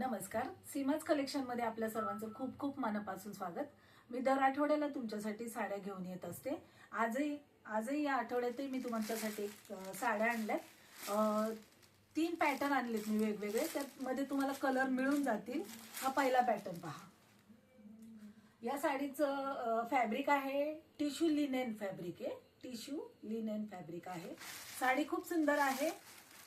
नमस्कार. सीमाज कलेक्शनमध्ये आपल्या सर्वांचं खूप खूप मनापासून स्वागत. मी दर आठवड्याला तुमच्यासाठी साड्या घेऊन येत असते. आजही आजही या आठवड्यातही मी तुमच्यासाठी एक, साड्या आणल्यात. तीन पॅटर्न आणलेत मी वेगवेगळे. त्यामध्ये तुम्हाला कलर मिळून जातील. हा पहिला पॅटर्न पहा. या साडीचं फॅब्रिक आहे. टिश्यू लिनेन फॅब्रिक आहे. टिश्यू लिनेन फॅब्रिक आहे. साडी खूप सुंदर आहे.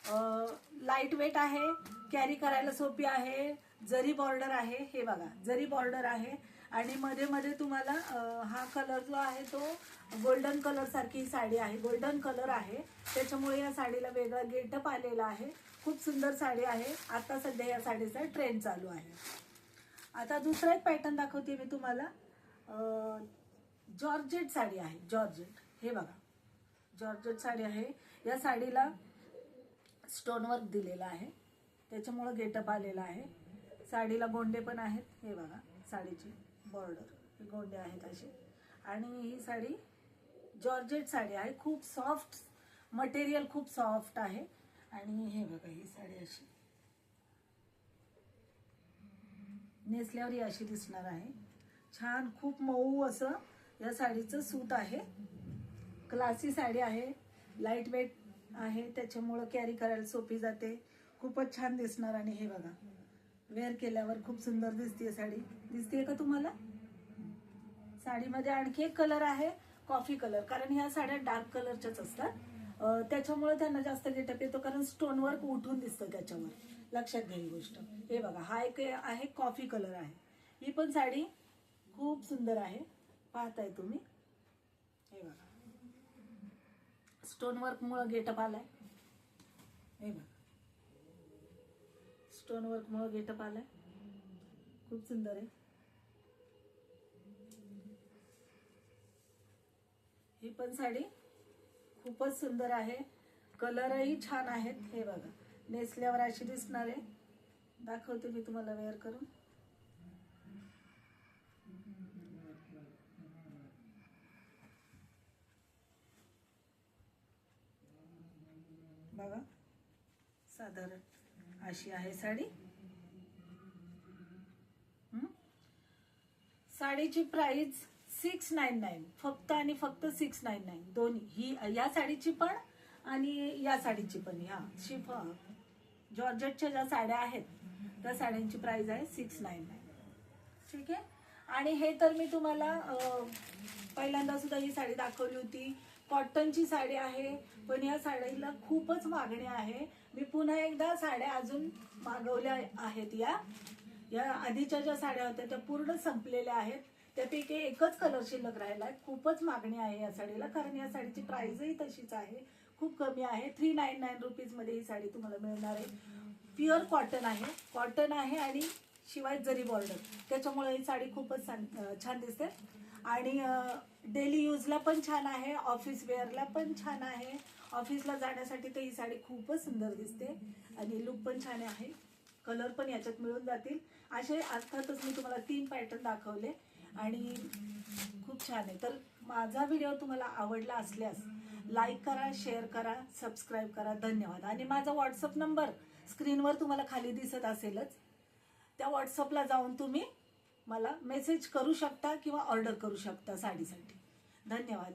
लाइट वेट आहे कॅरी करायला सोपी आहे जरी बॉर्डर आहे हे बघा जरी बॉर्डर आहे आणि मध्ये मध्ये तुम्हाला हा कलर जो आहे तो गोल्डन कलर सारखी ही साडी आहे. गोल्डन कलर आहे. त्याच्यामुळे या साडीला वेगळा गेटअप आलेला आहे. खूप सुंदर साडी आहे. आता सध्या या साडीचा ट्रेंड चालू आहे. आता दुसरा एक पॅटर्न दाखवते मी तुम्हाला. जॉर्जेट साडी आहे. जॉर्जेट. हे बघा. जॉर्जेट साडी आहे. या साडीला स्टोनवर्क दिलेला आहे. त्याच्यामुळं गेटअप आलेला आहे. साडीला गोंडे पण आहेत. हे बघा साडीची बॉर्डर हे गोंडे आहेत असे. आणि ही साडी जॉर्जेट साडी आहे. खूप सॉफ्ट मटेरियल खूप सॉफ्ट आहे. आणि हे बघा ही साडी अशी. नेसल्यावर ही अशी दिसणार आहे. छान खूप मऊ असं या साडीचं सूट आहे. क्लासी साडी आहे. लाइट वेट आहे. त्याच्यामुळं कॅरी करायला सोपी जाते. खूपच छान दिसणार आणि हे बघा. वेअर केल्यावर खूप सुंदर दिसते साडी. दिसते का तुम्हाला? साडीमध्ये आणखी एक कलर आहे कॉफी कलर कारण ह्या साड्या डार्क कलरच्याच असतात. त्याच्यामुळे त्यांना जास्त गेटअप येतो. कारण स्टोन वर्क उठून दिसतं त्याच्यावर. लक्षात घ्या ही गोष्ट. हे बघा हा एक आहे कॉफी कलर आहे. ही पण साडी खूप सुंदर आहे. पाहताय तुम्ही. हे बघा. स्टोन वर्क मुळे गेटअप आलाय. हे बघा. स्टोन वर्क मुळे गेटअप आलाय. खूप सुंदर आहे. ही पण साडी खूपच सुंदर आहे. कलरही छान आहेत. हे बघा. नेसल्यावर अशी दिसणार आहे. दाखवते मी तुम्हाला वेअर करून. बघा. साधारण अशी आहे साडी. साडीची प्राइस सिक्स नाईन नाईन फक्त आणि फक्त सिक्स नाईन नाईन दोन्ही. ही या साडीची पण आणि या साडीची पण. ह्या शिफ जॉर्जेटच्या ज्या साड्या आहेत त्या साड्यांची प्राइस आहे सिक्स नाईन नाईन ठीक आहे? आणि हे तर मी तुम्हाला पहिल्यांदा सुद्धा ही साडी दाखवली होती. कॉटनची साडी आहे पण या साडीला खूपच मागणी आहे. मी पुन्हा एकदा साड्या अजून मागवल्या आहेत या. या आधीच्या ज्या साड्या होत्या त्या पूर्ण संपलेल्या आहेत. त्यापैकी एकच कलर शिल्लक राहिला आहे खूपच मागणी आहे या साडीला कारण या साडीची प्राईजही तशीच आहे. खूप कमी आहे. थ्री नाईन नाईन रुपीजमध्ये ही साडी तुम्हाला मिळणार आहे. प्युअर कॉटन आहे. कॉटन आहे आणि शिवाय जरी बॉर्डर त्याच्यामुळे ही साडी खूपच छान छान दिसते. आणि डेली यूजला पण छान आहे ऑफिस वेअरला पण छान आहे. ऑफिसला जाण्यासाठी तर ही साडी खूपच सुंदर दिसते आणि लुक पण छान आहे. कलर पण याच्यात मिळून जातील. असे अर्थातच मी तुम्हाला तीन पॅटर्न दाखवले आणि खूप छान आहे. तर माझा व्हिडिओ तुम्हाला आवडला असल्यास लाईक करा शेअर करा सबस्क्राईब करा. धन्यवाद. आणि माझा व्हॉट्सअप नंबर स्क्रीनवर तुम्हाला खाली दिसत असेलच. त्या व्हॉट्सअपला जाऊन तुम्ही मला मेसेज करू शकता किंवा ऑर्डर करू शकता साडीसाठी. धन्यवाद.